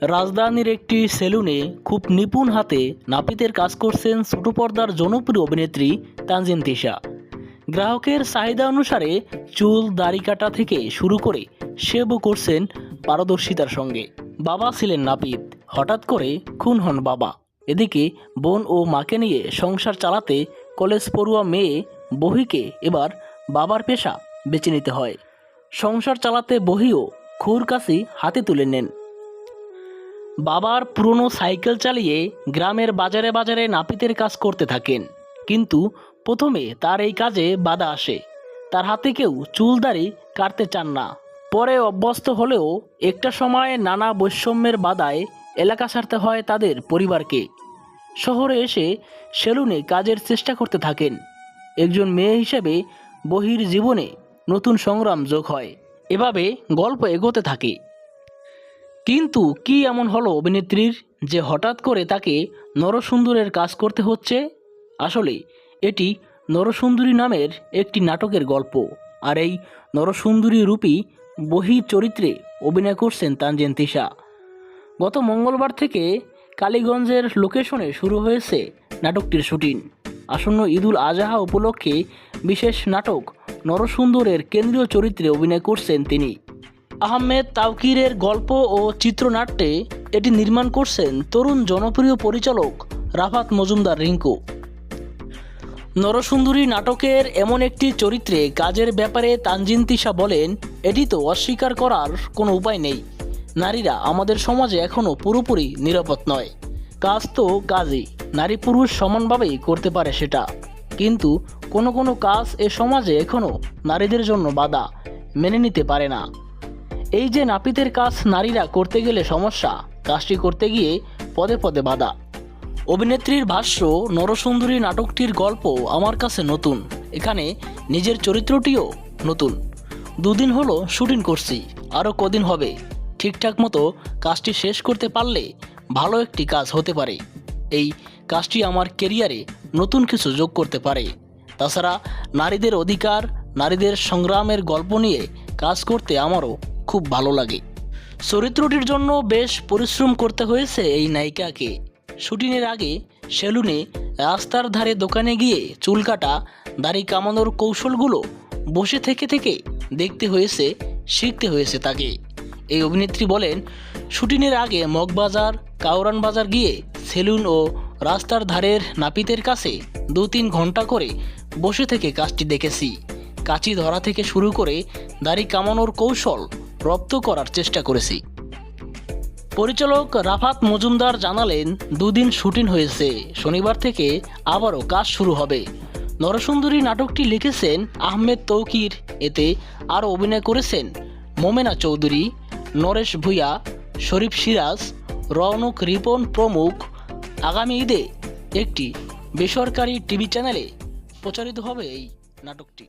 রাজধানীর একটি সেলুনে খুব নিপুণ হাতে নাপিতের কাজ করছেন ছোট পর্দার জনপ্রিয় অভিনেত্রী তানজিন তিশা। গ্রাহকের চাহিদা অনুসারে চুল, দাড়ি কাটা থেকে শুরু করে সেবও করছেন পারদর্শিতার সঙ্গে। বাবা ছিলেন নাপিত। হঠাৎ করে খুন হন বাবা। এদিকে বোন ও মাকে নিয়ে সংসার চালাতে কলেজ পড়ুয়া মেয়ে বহিকে এবার বাবার পেশা বেছে নিতে হয়। সংসার চালাতে বহিও খুর কাছি হাতে তুলে নেন। বাবার পুরনো সাইকেল চালিয়ে গ্রামের বাজারে বাজারে নাপিতের কাজ করতে থাকেন। কিন্তু প্রথমে তার এই কাজে বাধা আসে। তার হাতে কেউ চুলদারি কাটতে চান না। পরে অভ্যস্ত হলেও একটা সময় নানা বৈষম্যের বাধায় এলাকা ছাড়তে হয় তাদের পরিবারকে। শহরে এসে সেলুনে কাজের চেষ্টা করতে থাকেন। একজন মেয়ে হিসেবে বহির জীবনে নতুন সংগ্রাম যোগ হয়। এভাবে গল্প এগোতে থাকে। কিন্তু কি এমন হলো অভিনেত্রীর যে হঠাৎ করে তাকে নরসুন্দরের কাজ করতে হচ্ছে? আসলে, এটি নরসুন্দরী নামের একটি নাটকের গল্প। আর এই নরসুন্দরী রূপী বহি চরিত্রে অভিনয় করছেন তানজেন তিশা। গত মঙ্গলবার থেকে কালীগঞ্জের লোকেশনে শুরু হয়েছে নাটকটির শুটিং। আসন্ন ঈদুল আজহা উপলক্ষে বিশেষ নাটক নরসুন্দরের কেন্দ্রীয় চরিত্রে অভিনয় করছেন তিনি। আহমেদ তাওকিরের গল্প ও চিত্রনাট্যে এটি নির্মাণ করছেন তরুণ জনপ্রিয় পরিচালক রাফাত মজুমদার রিঙ্কু। নরসুন্দরী নাটকের এমন একটি চরিত্রে কাজের ব্যাপারে তানজিন তিশা বলেন, এটি তো অস্বীকার করার কোনো উপায় নেই। নারীরা আমাদের সমাজে এখনও পুরোপুরি নিরাপদ নয়। কাজ তো কাজই। নারী পুরুষ সমানভাবেই করতে পারে সেটা। কিন্তু কোনো কোনো কাজ এ সমাজে এখনও নারীদের জন্য বাধা মেনে নিতে পারে না। এই যে নাপিতের কাজ নারীরা করতে গেলে সমস্যা, কাজটি করতে গিয়ে পদে পদে বাধা। অভিনেত্রীর ভাষ্য, নরসুন্দরী নাটকটির গল্প আমার কাছে নতুন। এখানে নিজের চরিত্রটিও নতুন। দুদিন হলো শুটিং করছি আরও কদিন হবে। ঠিকঠাক মতো কাজটি শেষ করতে পারলে ভালো একটি কাজ হতে পারে। এই কাজটি আমার কেরিয়ারে নতুন কিছু যোগ করতে পারে। তাছাড়া নারীদের অধিকার, নারীদের সংগ্রামের গল্প নিয়ে কাজ করতে আমারও খুব ভালো লাগে। চরিত্রটির জন্য বেশ পরিশ্রম করতে হয়েছে এই নায়িকাকে। শুটিংয়ের আগে সেলুনে রাস্তার ধারে দোকানে গিয়ে চুল কাটা, দাড়ি কামানোর কৌশলগুলো বসে থেকে থেকে দেখতে হয়েছে, শিখতে হয়েছে তাকে। এই অভিনেত্রী বলেন, শুটিংয়ের আগে মগবাজার কাউরান বাজার গিয়ে সেলুন ও রাস্তার ধারের নাপিতের কাছে দু তিন ঘণ্টা করে বসে থেকে কাজটি দেখেছি। কাচি ধরা থেকে শুরু করে দাড়ি কামানোর কৌশল রপ্ত করার চেষ্টা করেছি। পরিচালক রাফাত মজুমদার জানালেন, দুদিন শুটিং হয়েছে, শনিবার থেকে আবারও কাজ শুরু হবে। নরসুন্দরী নাটকটি লিখেছেন আহমেদ তৌকির, এতে আরও অভিনয় করেছেন মোমেনা চৌধুরী, নরেশ ভূঁইয়া শরীফ সিরাজ, রৌনক রিপন প্রমুখ। আগামী ঈদে একটি বেসরকারি টিভি চ্যানেলে প্রচারিত হবে এই নাটকটি।